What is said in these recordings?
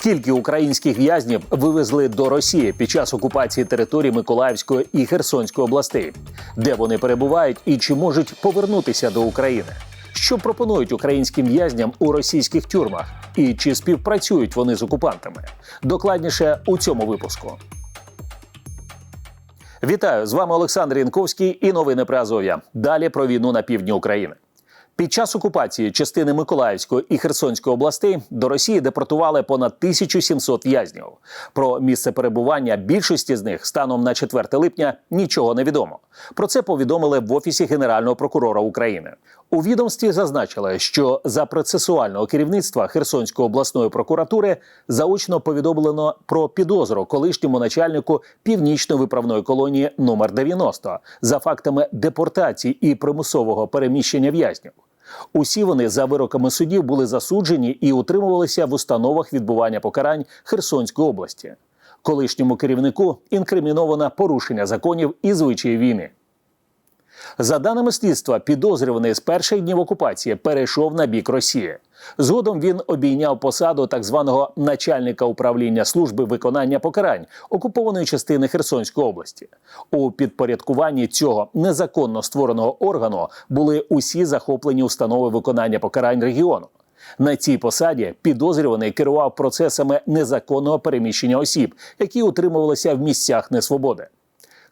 Скільки українських в'язнів вивезли до Росії під час окупації території Миколаївської і Херсонської областей, де вони перебувають і чи можуть повернутися до України? Що пропонують українським в'язням у російських тюрмах, і чи співпрацюють вони з окупантами? Докладніше у цьому випуску. Вітаю з вами Олександр Янковський і новини Азов'я. Далі про війну на півдні України. Під час окупації частини Миколаївської і Херсонської областей до Росії депортували понад 1700 в'язнів. Про місце перебування більшості з них станом на 4 липня нічого не відомо. Про це повідомили в офісі Генерального прокурора України. У відомстві зазначили, що за процесуального керівництва Херсонської обласної прокуратури заочно повідомлено про підозру колишньому начальнику північної виправної колонії номер 90 за фактами депортації і примусового переміщення в'язнів. Усі вони за вироками судів були засуджені і утримувалися в установах відбування покарань Херсонської області. Колишньому керівнику інкриміновано порушення законів і звичаї війни. За даними слідства, підозрюваний з перших днів окупації перейшов на бік Росії. Згодом він обійняв посаду так званого начальника управління служби виконання покарань окупованої частини Херсонської області. У підпорядкуванні цього незаконно створеного органу були усі захоплені установи виконання покарань регіону. На цій посаді підозрюваний керував процесами незаконного переміщення осіб, які утримувалися в місцях несвободи.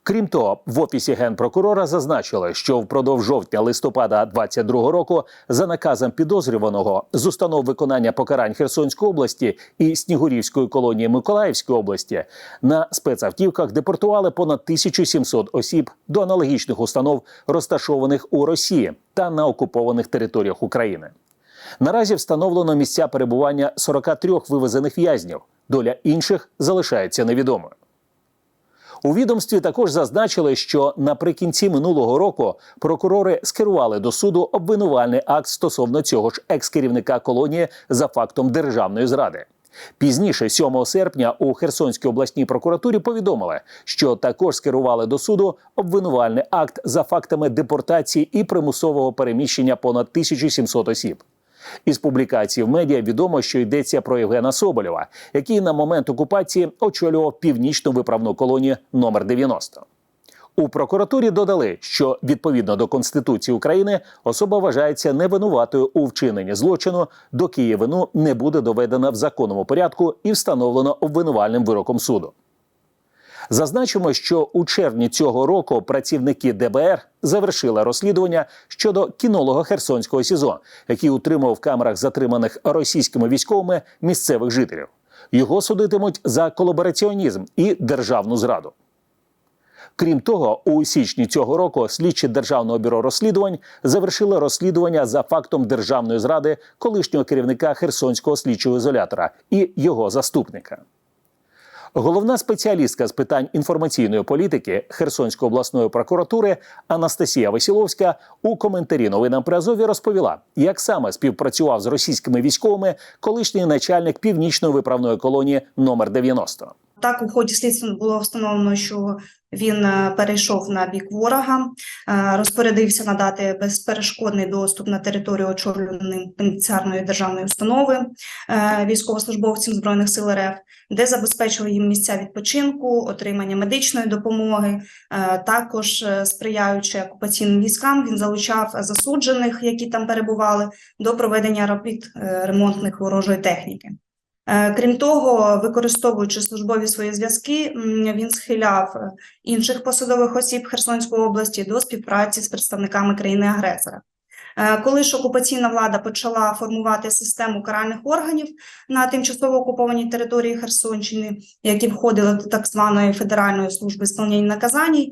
Крім того, в офісі генпрокурора зазначили, що впродовж жовтня-листопада 22 року за наказом підозрюваного з установ виконання покарань Херсонської області і Снігурівської колонії Миколаївської області на спецавтівках депортували понад 1700 осіб до аналогічних установ, розташованих у Росії та на окупованих територіях України. Наразі встановлено місця перебування 43 вивезених в'язнів. Доля інших залишається невідомою. У відомстві також зазначили, що наприкінці минулого року прокурори скерували до суду обвинувальний акт стосовно цього ж екс-керівника колонії за фактом державної зради. Пізніше, 7 серпня, у Херсонській обласній прокуратурі повідомили, що також скерували до суду обвинувальний акт за фактами депортації і примусового переміщення понад 1700 осіб. Із публікації в медіа відомо, що йдеться про Євгена Соболєва, який на момент окупації очолював північну виправну колонію номер 90. У прокуратурі додали, що відповідно до Конституції України особа вважається невинуватою у вчиненні злочину, доки її вину не буде доведена в законному порядку і встановлено обвинувальним вироком суду. Зазначимо, що у червні цього року працівники ДБР завершили розслідування щодо кінолога Херсонського СІЗО, який утримував в камерах затриманих російськими військовими місцевих жителів. Його судитимуть за колабораціонізм і державну зраду. Крім того, у січні цього року слідчі державного бюро розслідувань завершили розслідування за фактом державної зради колишнього керівника Херсонського слідчого ізолятора і його заступника. Головна спеціалістка з питань інформаційної політики Херсонської обласної прокуратури Анастасія Васіловська у коментарі новинам при Азові розповіла, як саме співпрацював з російськими військовими колишній начальник північної виправної колонії номер 90. Так, у ході слідства було встановлено, що він е, перейшов на бік ворога, е, розпорядився надати безперешкодний доступ на територію очолюваної пенітенціарної державної установи е, військовослужбовцям збройних сил РФ, де забезпечував їм місця відпочинку, отримання медичної допомоги. Також сприяючи окупаційним військам, він залучав засуджених, які там перебували, до проведення робіт ремонтних ворожої техніки. Крім того, використовуючи службові свої зв'язки, він схиляв інших посадових осіб Херсонської області до співпраці з представниками країни-агресора. Коли ж окупаційна влада почала формувати систему каральних органів на тимчасово окупованій території Херсонщини, які входили до так званої Федеральної служби сповнення наказань,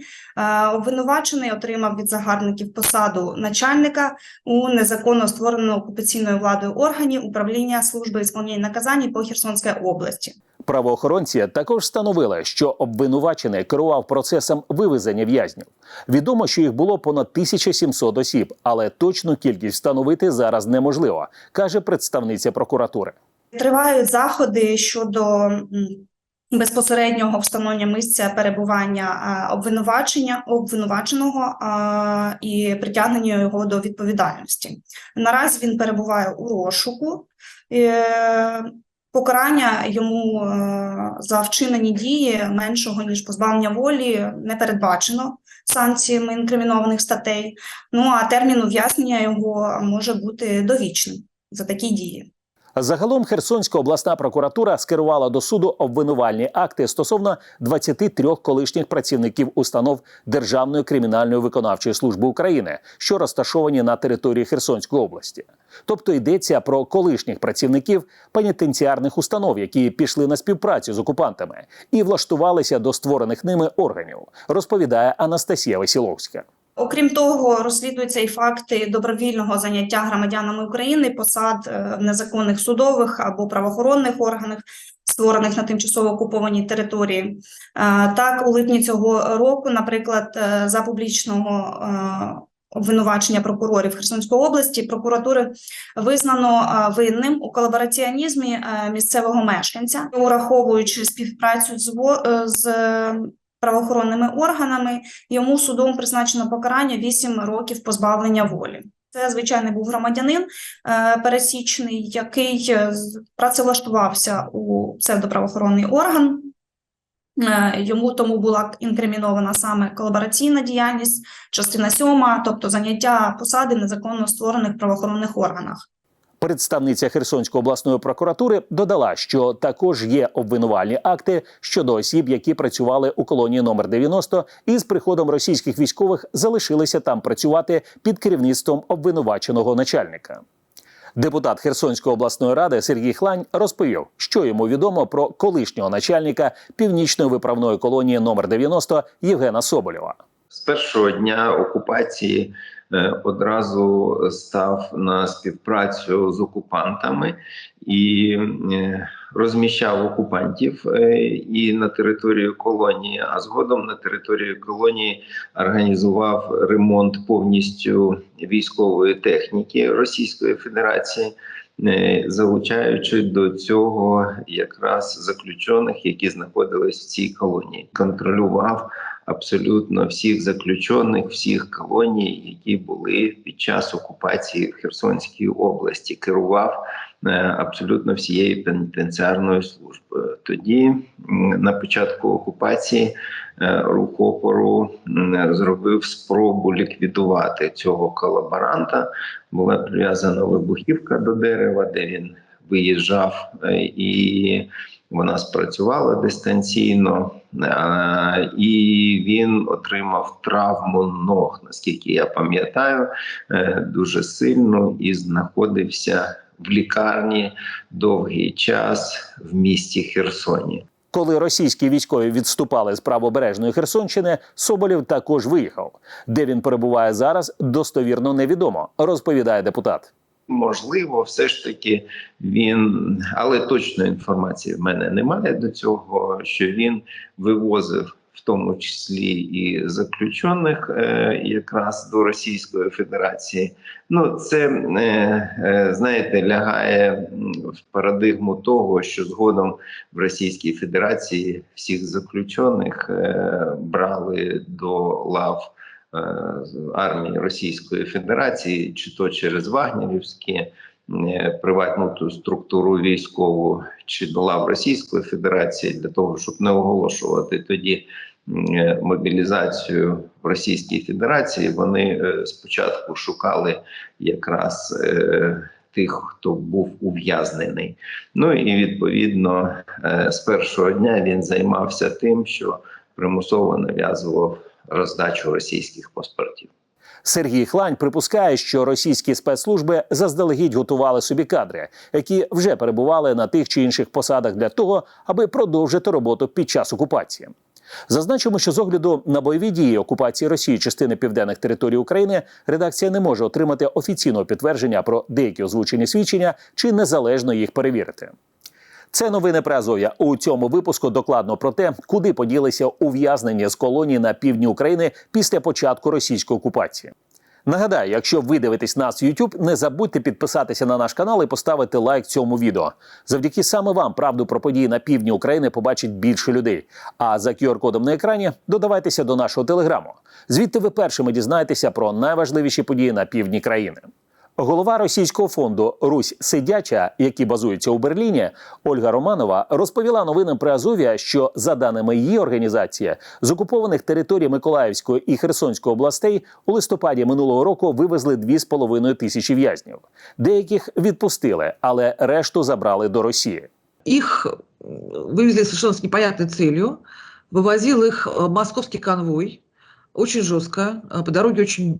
обвинувачений отримав від загарбників посаду начальника у незаконно створеного окупаційною владою органі управління служби ісполнення наказань по Херсонській області. Правоохоронці також встановили, що обвинувачений керував процесом вивезення в'язнів. Відомо, що їх було понад 1700 осіб, але точну кількість встановити зараз неможливо, каже представниця прокуратури. Тривають заходи щодо безпосереднього встановлення місця перебування обвинувачення обвинуваченого і притягнення його до відповідальності. Наразі він перебуває у розшуку. Покарання йому е, за вчинені дії меншого ніж позбавлення волі не передбачено санкціями інкримінованих статей. Ну а термін ув'язнення його може бути довічним за такі дії. Загалом Херсонська обласна прокуратура скерувала до суду обвинувальні акти стосовно 23 колишніх працівників установ Державної кримінальної виконавчої служби України, що розташовані на території Херсонської області. Тобто йдеться про колишніх працівників пенітенціарних установ, які пішли на співпрацю з окупантами і влаштувалися до створених ними органів, розповідає Анастасія Васіловська. Окрім того, розслідуються і факти добровільного заняття громадянами України посад е, в незаконних судових або правоохоронних органах, створених на тимчасово окупованій території. Е, Так, у липні цього року, наприклад, е, за публічного е, обвинувачення прокурорів Херсонської області, прокуратури визнано е, винним у колабораціонізмі е, місцевого мешканця, ураховуючи співпрацю з е, з правоохоронними органами, йому судом призначено покарання 8 років позбавлення волі. Це звичайний був громадянин пересічний, який працевлаштувався у псевдоправоохоронний орган. Е, Йому тому була інкримінована саме колабораційна діяльність, частина сьома, тобто заняття посади незаконно створених правоохоронних органах. Представниця Херсонської обласної прокуратури додала, що також є обвинувальні акти щодо осіб, які працювали у колонії номер 90 і з приходом російських військових залишилися там працювати під керівництвом обвинуваченого начальника. Депутат Херсонської обласної ради Сергій Хлань розповів, що йому відомо про колишнього начальника північної виправної колонії номер 90 Євгена Соболєва. з першого дня окупації одразу став на співпрацю з окупантами і е, розміщав окупантів е, і на території колонії, а згодом на території колонії організував ремонт повністю військової техніки Російської Федерації. е, Залучаючи до цього якраз заключених, які знаходились в цій колонії, контролював абсолютно всіх заключених, всіх колоній, які були під час окупації в Херсонській області, керував е, абсолютно всією пенітенціарною службою. Тоді на початку окупації е, рух опору зробив спробу ліквідувати цього колаборанта. Була прив'язана вибухівка до дерева, де він виїжджав, е, і вона спрацювала дистанційно, і він отримав травму ног, наскільки я пам'ятаю, е, дуже сильно і знаходився в лікарні довгий час в місті Херсоні. Коли російські військові відступали з правобережної Херсонщини, Соболєв також виїхав. Де він перебуває зараз, достовірно невідомо, розповідає депутат. Можливо, все ж таки він, але точної інформації в мене немає до цього, що він вивозив в тому числі і заключених е, якраз до Російської Федерації. Ну, це е, е, знаєте, лягає в парадигму того, що згодом в Російській Федерації всіх заключених е, брали до лав армії Російської Федерації, чи то через Вагнерівські е, приватну ту структуру військову, чи до лав Російської Федерації для того, щоб не оголошувати тоді е, мобілізацію в Російській Федерації. Вони е, спочатку шукали якраз. е, Тих, хто був ув'язнений, ну і відповідно е, з першого дня він займався тим, що примусово нав'язував роздачу російських паспортів. Сергій Хлань припускає, що російські спецслужби заздалегідь готували собі кадри, які вже перебували на тих чи інших посадах для того, аби продовжити роботу під час окупації. Зазначимо, що з огляду на бойові дії окупації Росії частини південних територій України редакція не може отримати офіційного підтвердження про деякі озвучені свідчення чи незалежно їх перевірити. Це новини про Азов'я. У цьому випуску докладно про те, куди поділися ув'язнені з колонії на півдні України після початку російської окупації. Нагадаю, якщо ви дивитесь нас в YouTube, не забудьте підписатися на наш канал і поставити лайк цьому відео. Завдяки саме вам правду про події на півдні України побачить більше людей. А за QR-кодом на екрані додавайтеся до нашого телеграму. Звідти ви першими дізнаєтеся про найважливіші події на півдні країни. Голова російського фонду Русь Сидяча, який базується у Берліні, Ольга Романова розповіла новинам при Азов'я, що за даними її організації, з окупованих територій Миколаївської і Херсонської областей у листопаді минулого року вивезли 2,5 тисячі в'язнів. Деяких відпустили, але решту забрали до Росії. Их м, вывезли совершенно с непонятной целью. Вывозил их э, московский конвой очень жестко. э, По дороге очень,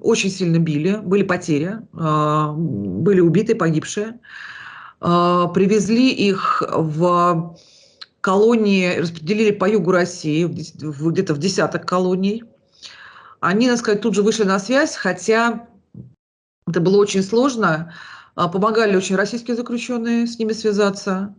очень сильно били. Были потери. э, Были убиты, погибшие. Э, Привезли их в колонии, распределили по югу России, где-то в десяток колоний. Они, надо сказать, тут же вышли на связь, хотя это было очень сложно. А, Помогали очень российские заключенные с ними связаться.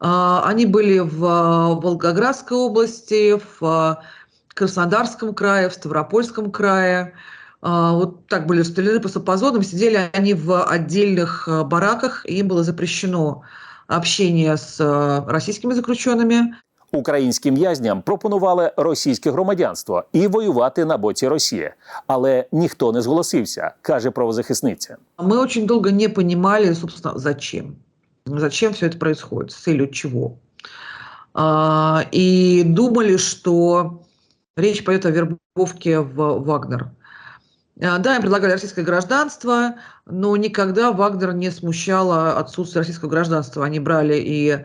А, Они были в а, Волгоградской области, в а, Краснодарском крае, в Ставропольском крае. А, Вот так были расстреляны просто по зонам. Сидели они в отдельных а, бараках, и им было запрещено общение с а, российскими заключенными. Українським в'язням пропонували російське громадянство і воювати на боці Росії, але ніхто не зголосився, каже правозахисниця. Мы очень долго не понимали, собственно, зачем. Зачем все это происходит, с целью чего. А, И думали, что речь пойдет о вербовке в Вагнер. А, Да, им предлагали российское гражданство, но никогда Вагнер не смущало отсутствие российского гражданства. Они брали и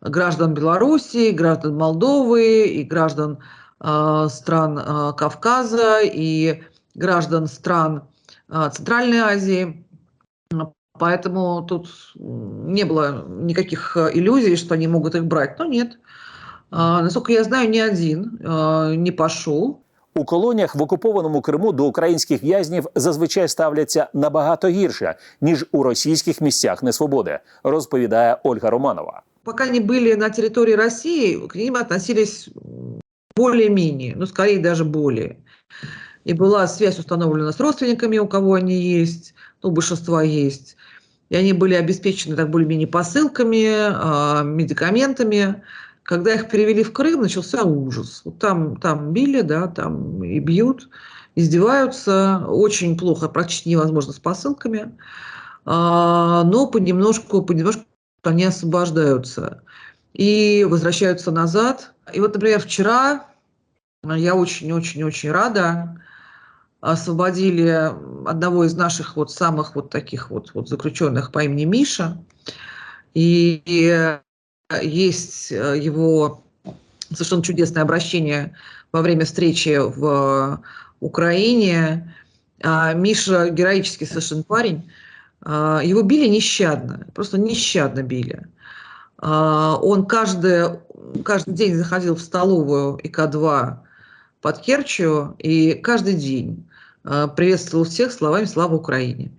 граждан Беларуси, и граждан Молдовы, и граждан а, стран а, Кавказа, и граждан стран а, Центральной Азии. Поэтому тут не было никаких э, иллюзий, что они могут их брать. Но нет. А, Насколько я знаю, ни один а, не пошел. У колоніях в окупованому Криму до українських в'язнів зазвичай ставляться набагато гірше ніж у російських місцях несвободи, розповідає Ольга Романова. Пока они были на территории России, к ним относились м, более-менее, ну, скорее даже более. И была связь установлена с родственниками, у кого они есть, ну, у большинства есть. И они были обеспечены так более-менее посылками, а, медикаментами. Когда их перевели в Крым, начался ужас. Вот там, там били, да, там и бьют, издеваются. Очень плохо, практически невозможно с посылками. А, но понемножку, понемножку они освобождаются и возвращаются назад. И вот, например, вчера а, я очень-очень-очень рада, освободили одного из наших вот самых вот таких вот, вот заключенных по имени Миша. И, э, есть э, его совершенно чудесное обращение во время встречи в Украине. А, Миша героический совершенно парень. А, Его били нещадно, просто нещадно били. А, Он каждый, каждый день заходил в столовую ИК-2 под Керчью и каждый день а, приветствовал всех словами «Слава Украине».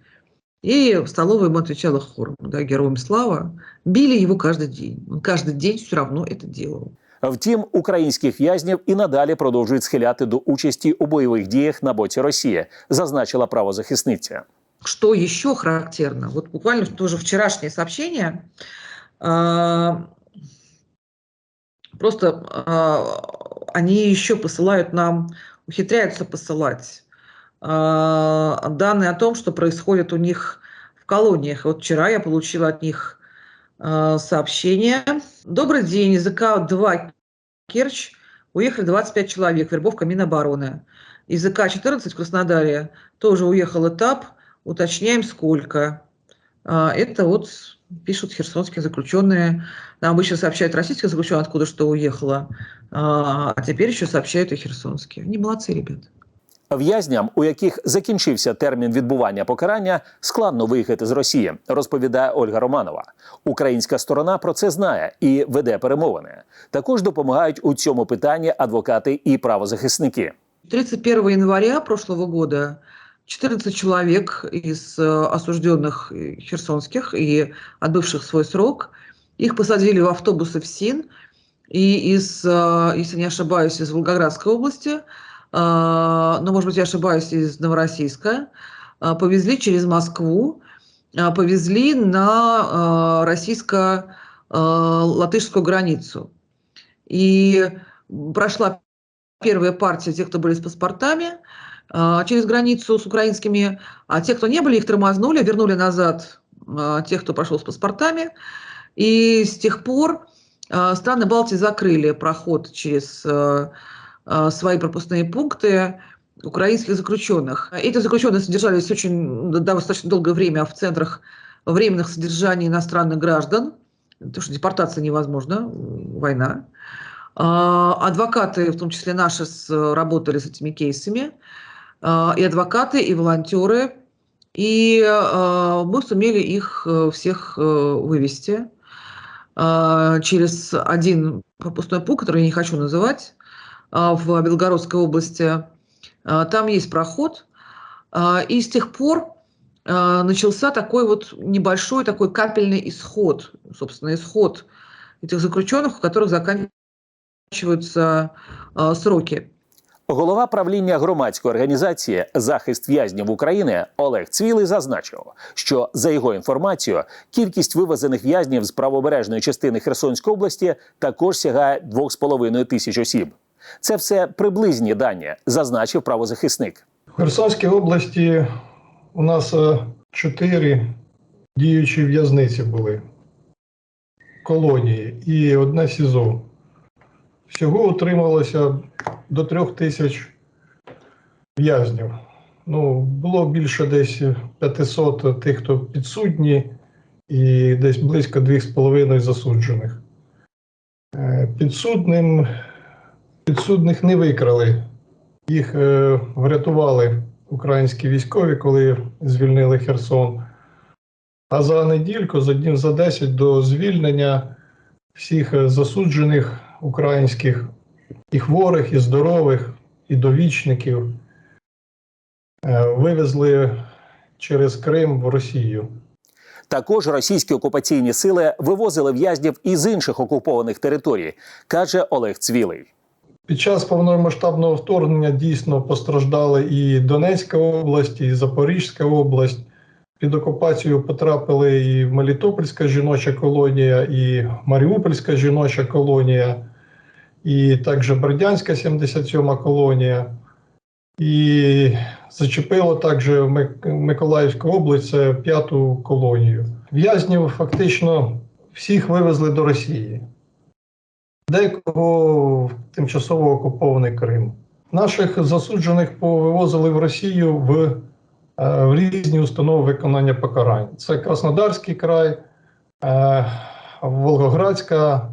И в столовой ему отвечала хором, да, героям слава. Били его каждый день. Он каждый день все равно это делал. Втім, українських в'язнів і надалі продовжують схиляти до участі у бойових діях на боці Росії, зазначила правозахисниця. Что еще характерно? Вот буквально тоже вчерашнее сообщение. а, Просто а, они еще посылают нам, ухитряются посылать а, данные о том, что происходит у них в колониях. Вот вчера я получила от них а, сообщение. Добрый день, языка-2 Керчь. Уехали 25 человек, вербовка Минобороны. языка-14 в Краснодаре тоже уехал этап. Уточняем, сколько. А, Это вот пишут херсонские заключенные. Нам обычно сообщают российские заключенные, откуда что уехало. А а теперь еще сообщают и херсонские. Они молодцы, ребят. В'язням, у яких закінчився термін відбування покарання, складно виїхати з Росії, розповідає Ольга Романова. Українська сторона про це знає і веде перемовини. Також допомагають у цьому питанні адвокати і правозахисники. 31 января прошлого года 14 человек из э, осужденных э, херсонских и отбывших свой срок, их посадили в автобусы в СИН, и из, э, если не ошибаюсь, из Волгоградской области, э, но, может быть, я ошибаюсь, из Новороссийска, э, повезли через Москву, э, повезли на российско-латышскую границу. И прошла первая партия тех, кто были с паспортами, а, через границу с украинскими, а те, кто не были, их тормознули, вернули назад а, тех, кто пошел с паспортами. И с тех пор а, страны Балтии закрыли проход через а, а, свои пропускные пункты украинских заключенных. Эти заключенные содержались очень да, достаточно долгое время в центрах временных содержаний иностранных граждан, потому что депортация невозможна, война. А, Адвокаты, в том числе наши, работали с этими кейсами. А, И адвокаты, и волонтеры. И а, мы сумели их э, всех э, вывести а, через один пропускной пункт, который я не хочу называть, а, в Белгородской области. А, Там есть проход. А, И с тех пор а, начался такой вот небольшой такой капельный исход, собственно, исход этих заключенных, у которых заканчиваются а, сроки. Голова правління громадської організації Захист в'язнів України Олег Цвілий зазначив, що за його інформацією, кількість вивезених в'язнів з правобережної частини Херсонської області також сягає 2,5 тисяч осіб. Це все приблизні дані, зазначив правозахисник. В Херсонській області у нас е, чотири діючі в'язниці були, колонії і одне СІЗО. Всього утрималося до трьох тисяч в'язнів. Ну, було більше десь 500 тих, хто підсудні, і десь близько 2,5 засуджених. Е, Підсудним, підсудних не викрали їх е, врятували українські військові, коли звільнили Херсон. А за недільку, за днів за 10 до звільнення всіх е, засуджених українських і хворих, і здорових, і довічників е, вивезли через Крим в Росію. Також російські окупаційні сили вивозили в'язнів із інших окупованих територій, каже Олег Цвілий. Під час повномасштабного вторгнення дійсно постраждали і Донецька область, і Запорізька область. Під окупацію потрапили і Мелітопольська жіноча колонія, і Маріупольська жіноча колонія, і також Бердянська 77 колонія. І зачепило також Миколаївську область, п'яту колонію. В'язнів фактично всіх вивезли до Росії декого в тимчасово окупований Крим. Наших засуджених повивозили в Росію в, е, в різні установи виконання покарань. Це Краснодарський край, е, Волгоградська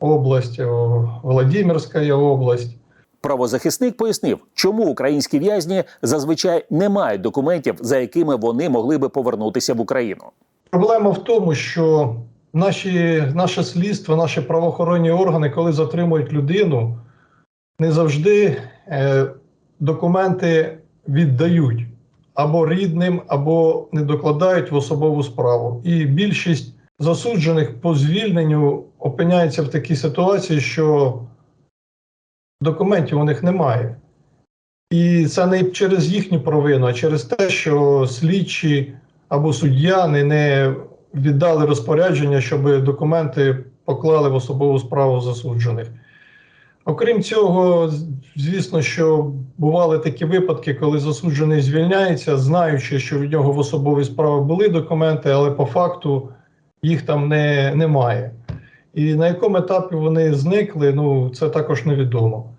область, о, Владимирська область. Правозахисник пояснив, чому українські в'язні зазвичай не мають документів, за якими вони могли би повернутися в Україну. Проблема в тому, що наші, наше слідство, наші правоохоронні органи, коли затримують людину, не завжди е, документи віддають або рідним, або не докладають в особову справу. І більшість засуджених по звільненню опиняється в такій ситуації, що документів у них немає. І це не через їхню провину, а через те, що слідчі або суддя не, віддали розпорядження, щоб документи поклали в особову справу засуджених. Окрім цього, звісно, що бували такі випадки, коли засуджений звільняється, знаючи, що від нього в особовій справі були документи, але по факту їх там не, немає. І на якому етапі вони зникли, ну це також невідомо.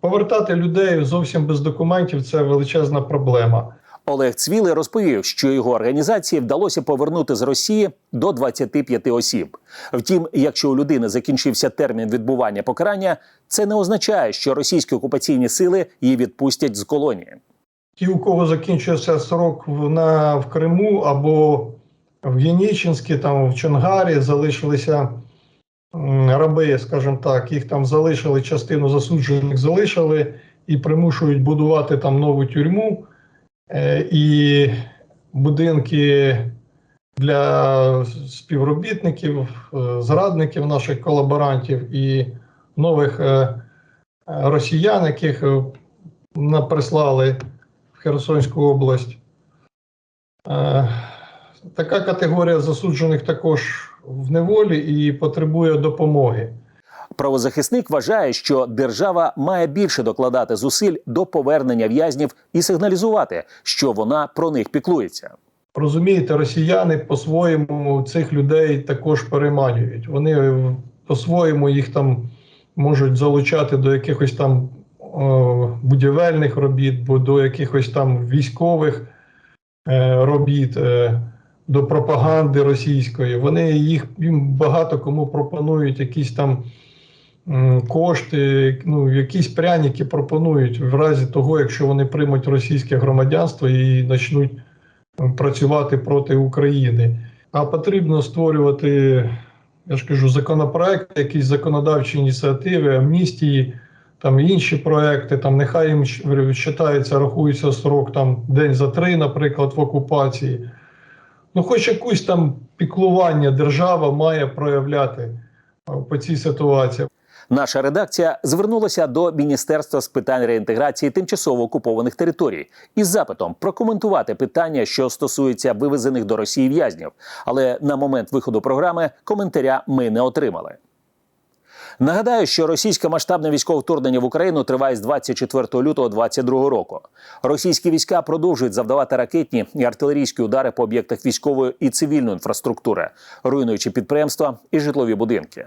Повертати людей зовсім без документів це величезна проблема. Олег Цвілий розповів, що його організації вдалося повернути з Росії до 25 осіб. Втім, якщо у людини закінчився термін відбування покарання, це не означає, що російські окупаційні сили її відпустять з колонії. Ті, у кого закінчився срок на, в Криму або в Єнічинській, там в Чонгарі залишилися раби, скажімо так, їх там залишили, частину засуджених залишили і примушують будувати там нову тюрму і будинки для співробітників, е, зрадників наших колаборантів і нових е, е, росіян, яких е, прислали в Херсонську область. Е, Така категорія засуджених також в неволі і потребує допомоги. Правозахисник вважає, що держава має більше докладати зусиль до повернення в'язнів і сигналізувати, що вона про них піклується. Розумієте, росіяни по-своєму цих людей також переманюють. Вони е, по-своєму їх там можуть залучати до якихось там е, будівельних робіт, бо до якихось там військових е, робіт, до пропаганди російської. Вони їх їм багато кому пропонують якісь там кошти, ну, якісь пряники пропонують в разі того, якщо вони приймуть російське громадянство і почнуть працювати проти України. А потрібно створювати, я ж кажу, законопроекти, якісь законодавчі ініціативи, амністії, там інші проекти. Там нехай їм вважається, рахується срок там день за три, наприклад, в окупації. Ну, хоч якусь там піклування держава має проявляти по цій ситуації. Наша редакція звернулася до Міністерства з питань реінтеграції тимчасово окупованих територій із запитом прокоментувати питання, що стосується вивезених до Росії в'язнів. Але на момент виходу програми коментаря ми не отримали. Нагадаю, що російське масштабне військове вторгнення в Україну триває з 24 лютого 2022 року. Російські війська продовжують завдавати ракетні і артилерійські удари по об'єктах військової і цивільної інфраструктури, руйнуючи підприємства і житлові будинки.